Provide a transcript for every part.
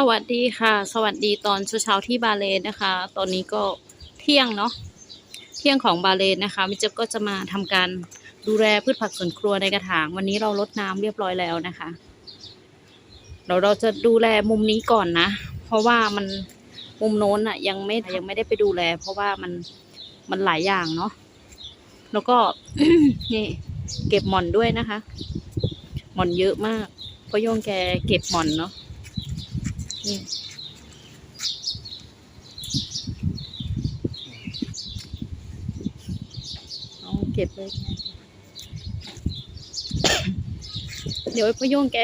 สวัสดีค่ะ สวัสดีตอนเช้าๆที่บาเลนนะคะ ตอนนี้ก็เที่ยงเนาะเที่ยงของบาเลนนะคะมิเจก็จะมาทำการดูแลพืชผักสวนครัวในกระถาง วันนี้เราลดน้ำเรียบร้อยแล้วนะคะเดี๋ยวเราจะดูแลมุมนี้ก่อนนะ เพราะว่ามันมุมโน้นอะยังไม่ยังไม่ได้ไปดูแล เพราะว่ามันมันหลายอย่างเนาะแล้วก็นี่เก็บหม่อนด้วยนะคะ หม่อนเยอะมากเพราะโยงแกเก็บหม่อนเนาะ นี่เอาเก็บเลย เดี๋ยวพโยงแก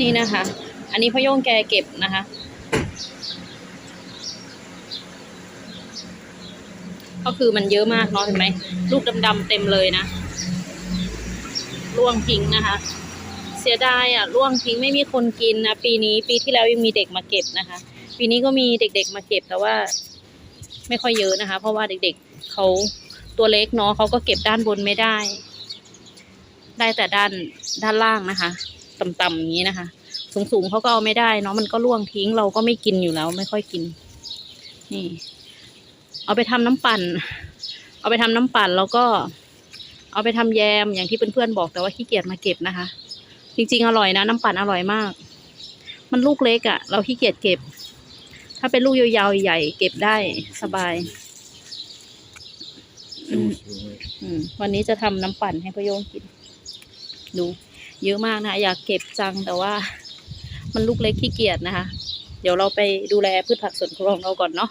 นี่นะคะ อันนี้พโยงแกเก็บนะคะก็คือมันเยอะมากเนาะเห็นไหมลูกดำๆเต็มเลยนะ ร่วงทิ้งนะคะ เสียดายอะร่วงทิ้งไม่มีคนกินนะปีนี้ปีที่แล้วยังมีเด็กมาเก็บนะคะ ปีนี้ก็มีเด็กๆมาเก็บแต่ว่า ไม่ค่อยเยอะนะคะ เพราะว่าเด็กๆเขาตัวเล็กเนาะเขาก็เก็บด้านบนไม่ได้ ได้แต่ด้านด้านล่างนะคะ ต่ำๆอย่างนี้นะคะ สูงๆเขาก็เอาไม่ได้เนาะมันก็ร่วงทิ้งเราก็ไม่กินอยู่แล้ว ไม่ค่อยกิน นี่ เอาไปทำน้ำปั่น เอาไปทำน้ำปั่นแล้วก็ เอาไปทำแยมอย่างที่เพื่อนๆบอกแต่ว่าขี้เกียจมาเก็บนะคะ จริงๆอร่อยนะ น้ำปั่นอร่อยมาก มันลูกเล็กอะ่ะ เราขี้เกียจเก็บ ถ้าเป็นลูกยาวๆใหญ่เก็บได้สบายอืมอืมวันนี้จะทำน้ำปั่นให้พ่อโยงกิน ดู เยอะมากนะอยากเก็บจังแต่ว่า มันลูกเล็กขี้เกียจนะคะ เดี๋ยวเราไปดูแลพืชผักสวนครัวของเราก่อนเนาะ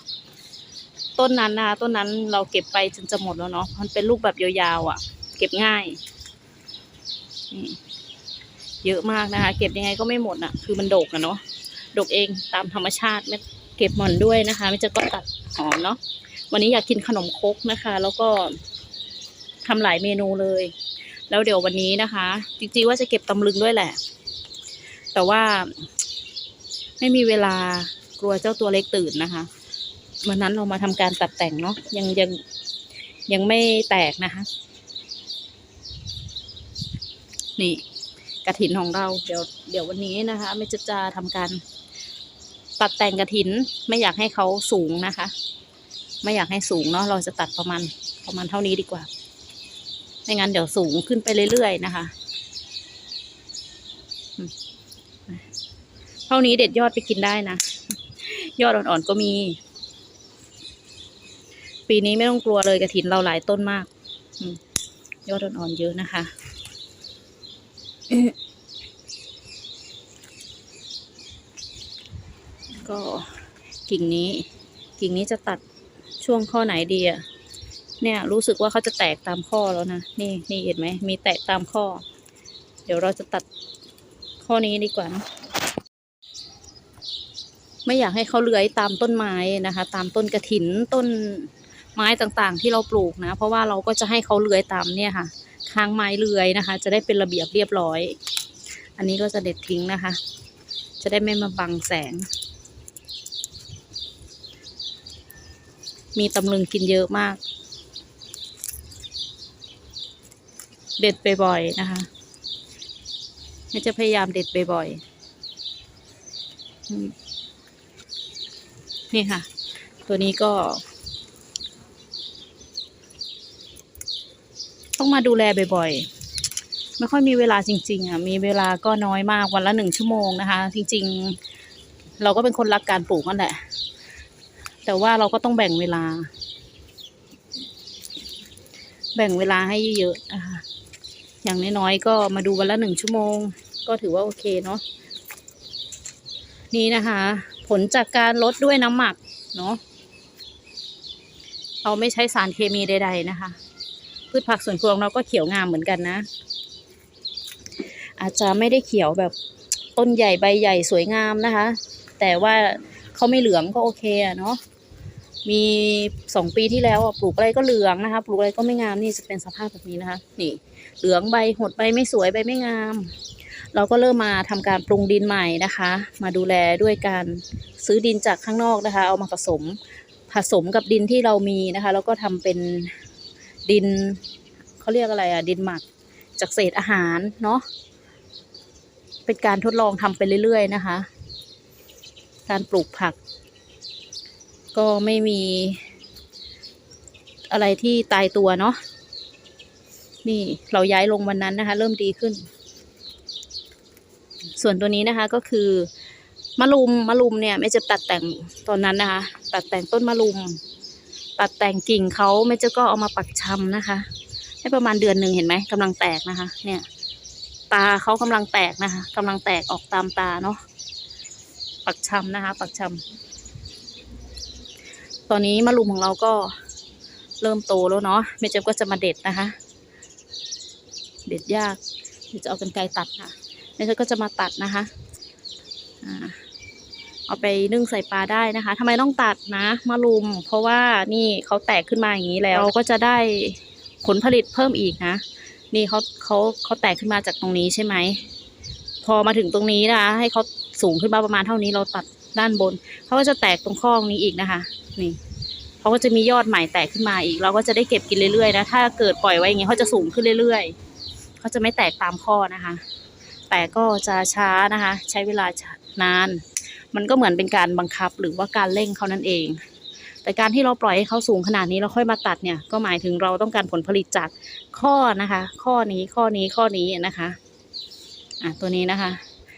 ต้นนั้นนะคะต้นนั้นเราเก็บไปจนจะหมดแล้วเนาะมันเป็นลูกแบบยาวๆอะ เก็บง่ายนี่เยอะมากนะคะ เก็บยังไงก็ไม่หมดอะ คือมันดกอะเนาะดกเองตามธรรมชาติไม่เก็บหม่อนด้วยนะคะไม่จะก็ตัดหอมเนาะวันนี้อยากกินขนมครกนะคะ แล้วก็ทำหลายเมนูเลย แล้วเดี๋ยววันนี้นะคะ จริงๆว่าจะเก็บตำลึงด้วยแหละ แต่ว่า ไม่มีเวลากลัวเจ้าตัวเล็กตื่นนะคะวันนั้นเรามาทำการตัดแต่งเนาะยังยังยังไม่แตกนะคะ นี่กระถินของเราเดี๋ยวเดี๋ยววันนี้นะคะไม่จะจะทำการตัดแต่งกระถินไม่อยากให้เขาสูงนะคะ ไม่อยากให้สูงเนาะเราจะตัดประมาณประมาณเท่านี้ดีกว่าไม่งั้นเดี๋ยวสูงขึ้นไปเรื่อยๆนะคะเท่านี้เด็ดยอดไปกินได้นะยอดอ่อนๆก็มี ปีนี้ไม่ต้องกลัวเลยกระถินเราหลายต้นมากยอดอ่อนๆเยอะนะคะ ก็กิ่งนี้ กิ่งนี้จะตัดช่วงข้อไหนดีอะเนี่ย รู้สึกว่าเขาจะแตกตามข้อแล้วนะ นี่นี่เห็นไหม มีแตกตามข้อ เดี๋ยวเราจะตัดข้อนี้ดีกว่านะไม่อยากให้เขาเลื้อยตามต้นไม้นะคะ ตามต้นกระถินต้นไม้ต่างๆ ที่เราปลูกนะ เพราะว่าเราก็จะให้เขาเลื้อยตามเนี่ยค่ะ ค้างไม้เลื้อยนะคะ จะได้เป็นระเบียบเรียบร้อย อันนี้ก็จะเด็ดทิ้งนะคะ จะได้ไม่มาบังแสง มีตำลึงกินเยอะมาก เด็ดบ่อยๆนะคะไม่จะพยายามเด็ดบ่อยๆนี่ค่ะ ตัวนี้ก็ ต้องมาดูแลบ่อยๆ ไม่ค่อยมีเวลาจริง ๆอะมีเวลาก็น้อยมากวันละหนึ่งชั่วโมงนะคะ จริง ๆ เราก็เป็นคนรักการปลูกนั่นแหละ แต่ว่าเราก็ต้องแบ่งเวลา แบ่งเวลาให้เยอะๆนะคะอย่างน้อยๆก็มาดูวันละหนึ่งชั่วโมง ก็ถือว่าโอเคเนาะนี่นะคะ ผลจากการลดด้วยน้ำหมักเนาะเราไม่ใช้สารเคมีใด ๆ นะคะ พืชผักสวนครัวของเราก็เขียวงามเหมือนกันนะ อาจจะไม่ได้เขียวแบบต้นใหญ่ใบใหญ่สวยงามนะคะ แต่ว่าเขาไม่เหลืองก็โอเคอะเนาะมีสองปีที่แล้วปลูกอะไรก็เหลืองนะคะ ปลูกอะไรก็ไม่งามนี่จะเป็นสภาพแบบนี้นะคะ นี่เหลืองใบหดใบไม่สวยใบไม่งาม เราก็เริ่มมาทำการปรุงดินใหม่นะคะ มาดูแลด้วยการซื้อดินจากข้างนอกนะคะ เอามาผสมผสมกับดินที่เรามีนะคะ แล้วก็ทำเป็น ดินเขาเรียกอะไรอะดินหมักจากเศษอาหารเนาะเป็นการทดลองทำไปเรื่อยๆนะคะ การปลูกผัก ก็ไม่มี อะไรที่ตายตัวเนาะนี่เราย้ายลงวันนั้นนะคะ เริ่มดีขึ้น ส่วนตัวนี้นะคะก็คือมะลุมมะลุมเนี่ยไม่จะตัดแต่งตอนนั้นนะคะ ตัดแต่งต้นมะลุม ตัดแต่งกิ่งเขาไม่จะก็เอามาปักชำนะคะให้ประมาณเดือนหนึ่งเห็นไหมกำลังแตกนะคะ เนี่ย ตาเขากำลังแตกนะคะกำลังแตกออกตามตาเนาะปักชำนะคะ ปักชำตอนนี้มะลุมของเราก็เริ่มโตแล้วเนาะแม่เจ็บก็จะมาเด็ดนะคะ เด็ดยากเดี๋ยวจะเอากรรไกรตัดค่ะแม่เจ็บก็จะมาตัดนะคะอ่า เอาไปนึ่งใส่ปลาได้นะคะทำไมต้องตัดนะมะลุม เพราะว่านี่เขาแตกขึ้นมาอย่างนี้แล้วเราก็จะได้ผลผลิตเพิ่มอีกนะ นี่เขาเขาเขาแตกขึ้นมาจากตรงนี้ใช่ไหม พอมาถึงตรงนี้นะคะ ให้เขาสูงขึ้นมาประมาณเท่านี้เราตัดด้านบนเขาก็จะแตกตรงข้องนี้อีกนะคะ นี่เขาก็จะมียอดใหม่แตกขึ้นมาอีก เราก็จะได้เก็บกินเรื่อยๆนะถ้าเกิดปล่อยไว้อย่างเงี้ยเขาจะสูงขึ้นเรื่อยๆเขาจะไม่แตกตามข้อนะคะ แต่ก็จะช้านะคะ ใช้เวลานาน มันก็เหมือนเป็นการบังคับหรือว่าการเร่งเขานั่นเอง แต่การที่เราปล่อยให้เขาสูงขนาดนี้เราค่อยมาตัดเนี่ย ก็หมายถึงเราต้องการผลผลิตจากข้อนะคะ ข้อนี้ข้อนี้ข้อนี้นะคะอะตัวนี้นะคะ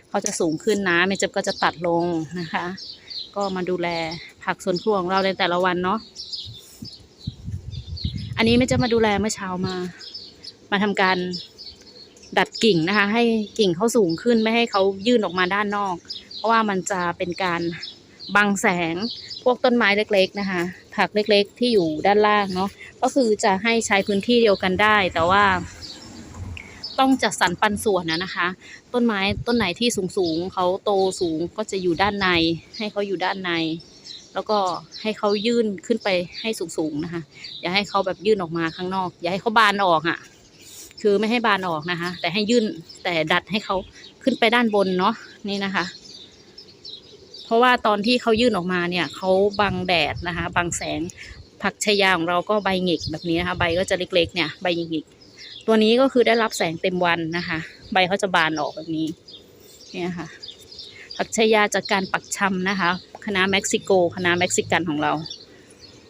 เขาจะสูงขึ้นนะเมจิบก็จะตัดลงนะคะ ก็มาดูแลผักสวนครัวของเราในแต่ละวันเนาะอันนี้เมจิบมาดูแลเมื่อเช้ามา มาทำการดัดกิ่งนะคะ ให้กิ่งเขาสูงขึ้นไม่ให้เขายื่นออกมาด้านนอก ราะว่ามันจะเป็นการบังแสงพวกต้นไม้เล็กๆนะคะผักเล็กๆที่อยู่ด้านล่างเนาะก็คือจะให้ใช้พื้นที่เดียวกันได้ แต่ว่า ต้องจัดสรรปันส่วนนะนะคะ ต้นไม้ต้นไหนที่สูงสูงๆเขาโตสูงก็จะอยู่ด้านใน ให้เขาอยู่ด้านใน แล้วก็ให้เขายื่นขึ้นไปให้สูงๆนะคะ อย่าให้เขาแบบยื่นออกมาข้างนอก อย่าให้เขาบานออกอะ่ะ คือไม่ให้บานออกนะคะ แต่ให้ยื่นแต่ดัดให้เขาขึ้นไปด้านบนเนาะนี่นะคะ เพราะว่าตอนที่เขายื่นออกมาเนี่ยเขาบังแดดนะคะบังแสงผักชายาของเราก็ใบหงิกแบบนี้นะคะใบก็จะเล็กๆเนี่ยใบหงิกตัวนี้ก็คือได้รับแสงเต็มวันนะคะ ใบเขาจะบานออกแบบนี้เนี่ยค่ะผักชายาจากการปักชำนะคะคณะเม็กซิโกคณะเม็กซิกันของเรา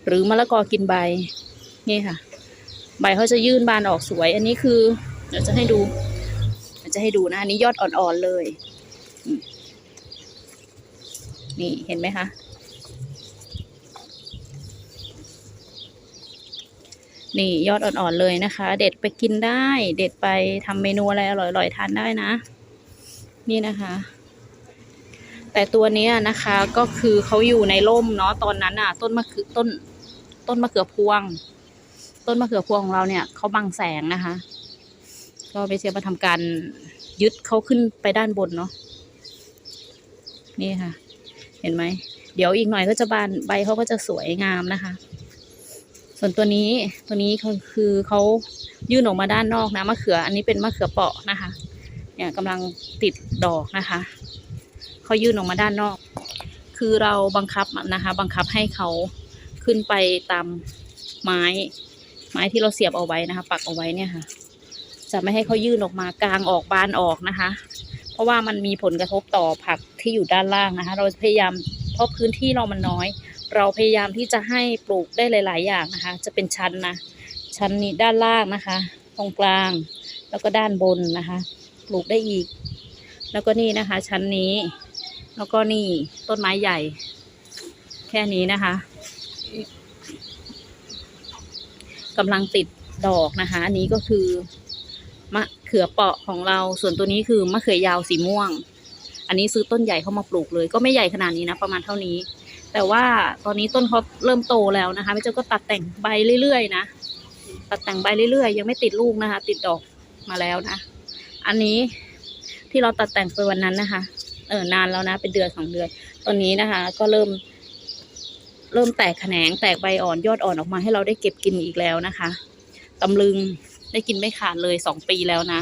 หรือมะละกอกินใบนี่ค่ะ ใบเขาจะยื่นบานออกสวย อันนี้คือเดี๋ยวจะให้ดูเดี๋ยวจะให้ดูนะอันนี้ยอดอ่อนๆเลย นี่เห็นไหมคะ นี่ยอดอ่อนๆเลยนะคะ เด็ดไปกินได้ เด็ดไปทำเมนูอะไรอร่อยๆทานได้นะ นี่นะคะ แต่ตัวนี้นะคะก็คือเขาอยู่ในร่มเนาะตอนนั้นอะ ต้นมะเขือต้น ต้นมะเขือพวง ต้นมะเขือพวงของเราเนี่ยเขาบังแสงนะคะ ก็ไปเชียมาทำการยึดเขาขึ้นไปด้านบนเนาะนี่ค่ะ เห็นไหม เดี๋ยวอีกหน่อยก็จะบานใบเขาก็จะสวยงามนะคะ ส่วนตัวนี้ตัวนี้เขาคือเขายื่นออกมาด้านนอกนะมะเขือ อันนี้เป็นมะเขือเปาะนะคะ เนี่ยกำลังติดดอกนะคะเขายื่นออกมาด้านนอก คือเราบังคับนะคะ บังคับให้เขาขึ้นไปตามไม้ ไม้ที่เราเสียบเอาไว้นะคะ ปักเอาไว้เนี่ยค่ะ จะไม่ให้เขายื่นออกมากลางออกบานออกนะคะ เพราะว่ามันมีผลกระทบต่อผักที่อยู่ด้านล่างนะคะ เราพยายามเพราะพื้นที่เรามันน้อย เราพยายามที่จะให้ปลูกได้หลาย ๆ อย่างนะคะ จะเป็นชั้นนะชั้นนี้ด้านล่างนะคะ ตรงกลาง แล้วก็ด้านบนนะคะ ปลูกได้อีก แล้วก็นี่นะคะ ชั้นนี้ แล้วก็นี่ต้นไม้ใหญ่ แค่นี้นะคะกำลังติดดอกนะคะ อันนี้ก็คือ เขือเปาะของเราส่วนตัวนี้คือมะเขือยาวสีม่วง อันนี้ซื้อต้นใหญ่เข้ามาปลูกเลย ก็ไม่ใหญ่ขนาดนี้นะประมาณเท่านี้ แต่ว่าตอนนี้ต้นเขาเริ่มโตแล้วนะคะแม่เจ้าก็ตัดแต่งใบเรื่อยๆนะตัดแต่งใบเรื่อยๆ ยังไม่ติดลูกนะคะ ติดดอกมาแล้วนะ อันนี้ที่เราตัดแต่งไปวันนั้นนะคะ เออนานแล้วนะ เป็นเดือนสองเดือนตอนนี้นะคะ ก็เริ่ม เริ่มแตกแขนงแตกใบอ่อนยอดอ่อนออกมาให้เราได้เก็บกินอีกแล้วนะคะตำลึง ได้กินไม่ขาดเลยสองปีแล้วนะ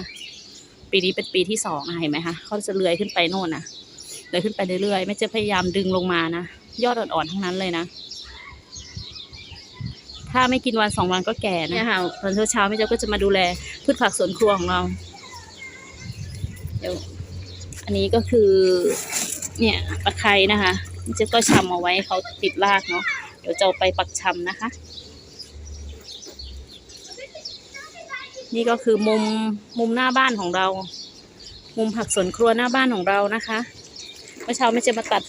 ปีนี้เป็นปีที่สองอะเห็นไหมคะเขาจะเลื้อยขึ้นไปโน่นนะเลื้อยขึ้นไปเรื่อยๆไม่จะพยายามดึงลงมานะยอดอ่อนๆทั้งนั้นเลยนะถถ้าไม่กินวันสองวันก็แก่นะเนี่ยค่ะตอนเช้าๆแม่เจ้าก็จะมาดูแลพืชผักสวนครัวของเราเดี๋ยวอันนี้ก็คือ เนี่ยตะไคร้นะคะแม่เจ้าก็ชำเอาไว้ให้เขาติดรากเนาะเดี๋ยวจะเอาไปปักชำนะคะ นี่ก็คือมุมมุมหน้าบ้านของเรา มุมผักสวนครัวหน้าบ้านของเรานะคะเมื่อเช้าไม่จะมาตัด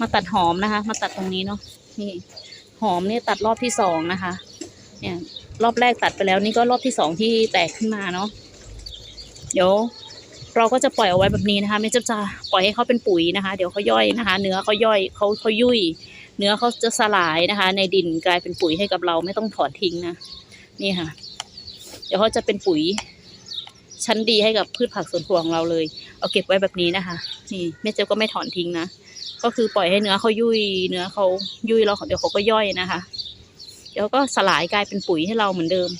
มาตัดหอมนะคะ มาตัดตรงนี้เนาะนี่หอมเนี่ยตัดรอบที่สองนะคะ เนี่ย รอบแรกตัดไปแล้วนี่ก็รอบที่สองที่แตกขึ้นมาเนาะเดี๋ยวเราก็จะปล่อยเอาไว้แบบนี้นะคะ ไม่จะจะปล่อยให้เขาเป็นปุ๋ยนะคะ เดี๋ยวเขาย่อยนะคะ เนื้อเขาย่อยเขาเขายุ่ย เนื้อเขาจะสลายนะคะ ในดินกลายเป็นปุ๋ยให้กับเราไม่ต้องถอดทิ้งนะ นี่ค่ะ เดี๋ยวเขาจะเป็นปุ๋ยชั้นดีให้กับพืชผักสวนครัวของเราเลย เอาเก็บไว้แบบนี้นะคะ นี่แม่เจ้าก็ไม่ถอนทิ้งนะ ก็คือปล่อยให้เนื้อเขายุ่ย เนื้อเขายุ่ยแล้วเดี๋ยวเขาก็ย่อยนะคะ เดี๋ยวก็สลายกลายเป็นปุ๋ยให้เราเหมือนเดิม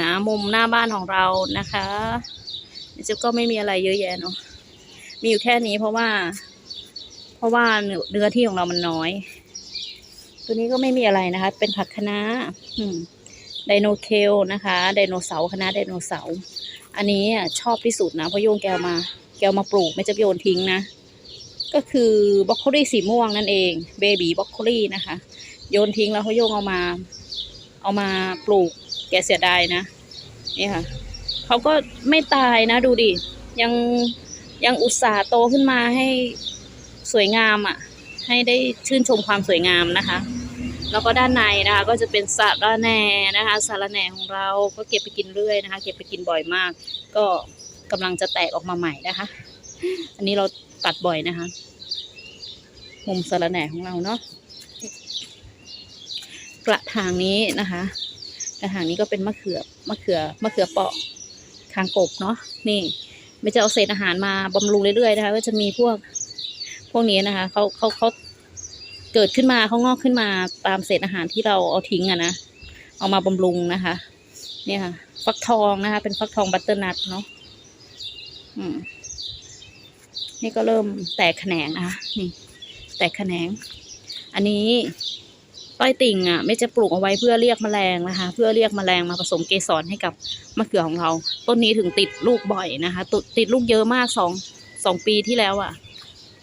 นะมุมหน้าบ้านของเรานะคะแม่เจ้าก็ไม่มีอะไรเยอะแยะเนาะ มีอยู่แค่นี้เพราะว่า เพราะว่าเนื้อที่ของเรามันน้อย ตัวนี้ก็ไม่มีอะไรนะคะ เป็นผักคะน้าไดโนเคลนะคะ ไดโนเสาร์คะน้าไดโนเสาร์อันนี้ชอบที่สุดนะเพราะโยงแกวมา แกวมาปลูกไม่จะโยนทิ้งนะ ก็คือบรอกโคลี่สีม่วงนั่นเอง เบบีบรอกโคลี่นะคะ โยนทิ้งแล้วเขาโยงเอามา เอามาปลูก แกเสียดายนะ นี่ค่ะ เขาก็ไม่ตายนะดูดิ ยังยังอุตส่าห์โตขึ้นมาให้สวยงามอะ ให้ได้ชื่นชมความสวยงามนะคะ แล้วก็ด้านในนะคะ ก็จะเป็นสาระแหน่นะคะสาระแหน่ของเราก็เก็บไปกินเรื่อยนะคะ เก็บไปกินบ่อยมาก ก็กำลังจะแตกออกมาใหม่นะคะ อันนี้เราตัดบ่อยนะคะมุมสาระแหน่ของเราเนาะกระถางนี้นะคะ กระถางนี้ก็เป็นมะเขือมะเขือมะเขือเปาะคางกบเนาะนี่ไม่จะเอาเศษอาหารมาบำรุงเรื่อยๆนะคะ ก็จะมีพวก พวกนี้นะคะเขาเขาเขาเกิดขึ้นมาเขางอกขึ้นมาตามเศษอาหารที่เราเอาทิ้งอะนะเอามาบำรุงนะคะ เนี่ยค่ะ ฟักทองนะคะ เป็นฟักทองบัตเตอร์นัทเนาะอืม นี่ก็เริ่มแตกแขนงนะคะนี่ แตกแขนง อันนี้ต้อยติ่งอะไม่จะปลูกเอาไว้เพื่อเรียกแมลงนะคะ เพื่อเรียกแมลงมาผสมเกสรให้กับมะเขือของเรา ต้นนี้ถึงติดลูกบ่อยนะคะติดติดลูกเยอะมากสองสองปีที่แล้วอะ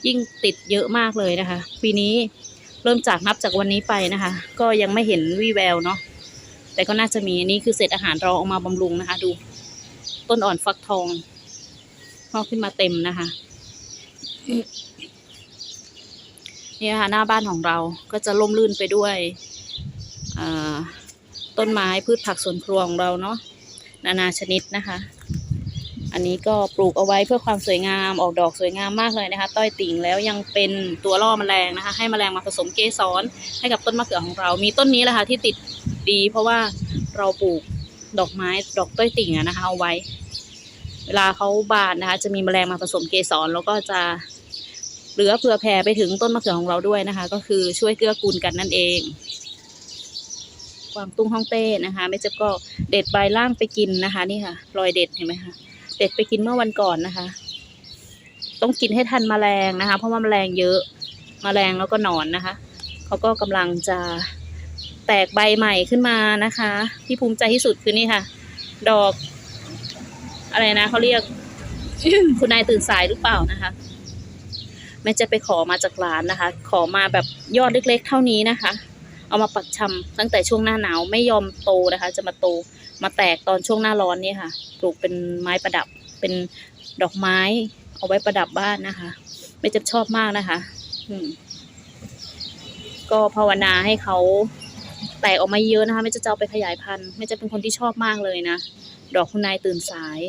ยิ่งติดเยอะมากเลยนะคะ ปีนี้เริ่มจากนับจากวันนี้ไปนะคะ ก็ยังไม่เห็นวี่แววเนาะแต่ก็น่าจะมีอันนี้คือเศษอาหารราเอามาบำรุงนะคะ ดู ต้นอ่อนฟักทองงอกขึ้นมาเต็มนะคะเนี่ยค่ะหน้าบ้านของเราก็จะล่มลื่นไปด้วยต้นไม้พืชผักสวนครัวของเราเนาะนานาชนิดนะคะ อันนี้ก็ปลูกเอาไว้เพื่อความสวยงามออกดอกสวยงามมากเลยนะคะ ต้อยติ่งแล้วยังเป็นตัวล่อแมลงนะคะ ให้แมลงมาผสมเกสรให้กับต้นมะเขือของเรา มีต้นนี้แหละค่ะที่ติดดี เพราะว่าเราปลูกดอกไม้ดอกต้อยติ่งอะนะคะเอาไว้ เวลาเขาบานนะคะ จะมีแมลงมาผสมเกสรแล้วก็จะเหลือเผื่อแผ่ไปถึงต้นมะเขือของเราด้วยนะคะ ก็คือช่วยเกื้อกูลกันนั่นเองกวางตุ้งฮ่องเต้นะคะไม่เจ็บก็เด็ดใบล่างไปกินนะคะ นี่ค่ะรอยเด็ดเห็นไหมคะ เด็ดไปกินเมื่อวันก่อนนะคะ ต้องกินให้ทันแมลงนะคะ เพราะว่าแมลงเยอะแมลงแล้วก็หนอนนะคะเขาก็กำลังจะแตกใบใหม่ขึ้นมานะคะ ที่ภูมิใจที่สุดคือนี่ค่ะ ดอก อะไรนะเขาเรียกคุณนายตื่นสายหรือเปล่านะคะแม่จะไปขอมาจากร้านนะคะ ขอมาแบบยอดเล็ก ๆ เท่านี้นะคะ เอามาปักชำตั้งแต่ช่วงหน้าหนาวไม่ยอมโตนะคะ จะมาโต มาแตกตอนช่วงหน้าร้อนนี่ค่ะ ปลูกเป็นไม้ประดับเป็นดอกไม้เอาไว้ประดับบ้านนะคะ ไม่จะชอบมากนะคะ อืม ก็ภาวนาให้เขาแตกออกมาเยอะนะคะ ไม่จะจะเอาไปขยายพันธุ์ ไม่จะเป็นคนที่ชอบมากเลยนะ ดอกคุณนายตื่นสาย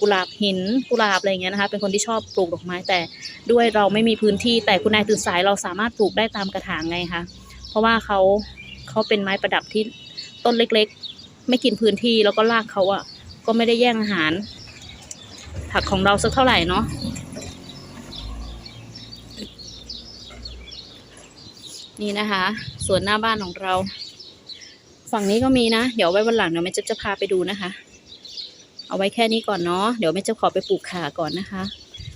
กุหลาบหิน กุหลาบอะไรเงี้ยนะคะ เป็นคนที่ชอบปลูกดอกไม้ แต่ด้วยเราไม่มีพื้นที่ แต่คุณนายตื่นสายเราสามารถปลูกได้ตามกระถางไงคะ เพราะว่าเขาเขาเป็นไม้ประดับที่ต้นเล็ก ๆ ไม่กินพื้นที่แล้วก็ลากเขาอะก็ไม่ได้แย่งอาหาร ผักของเราสักเท่าไหร่เนาะนี่นะคะสวนหน้าบ้านของเรา ฝั่งนี้ก็มีนะ เดี๋ยวไว้วันหลังเดี๋ยวแม่จะจะพาไปดูนะคะ เอาไว้แค่นี้ก่อนเนาะเดี๋ยวแม่จะขอไปปลูกขาก่อนนะคะ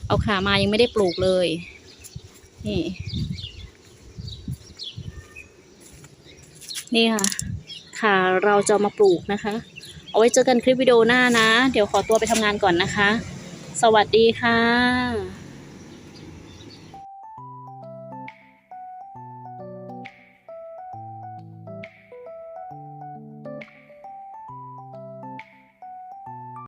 เอาขามายังไม่ได้ปลูกเลย นี่ นี่ค่ะ ค่ะ เราจะมาปลูกนะคะ เอาไว้เจอกันคลิปวิดีโอหน้านะ เดี๋ยวขอตัวไปทำงานก่อนนะคะ สวัสดีค่ะ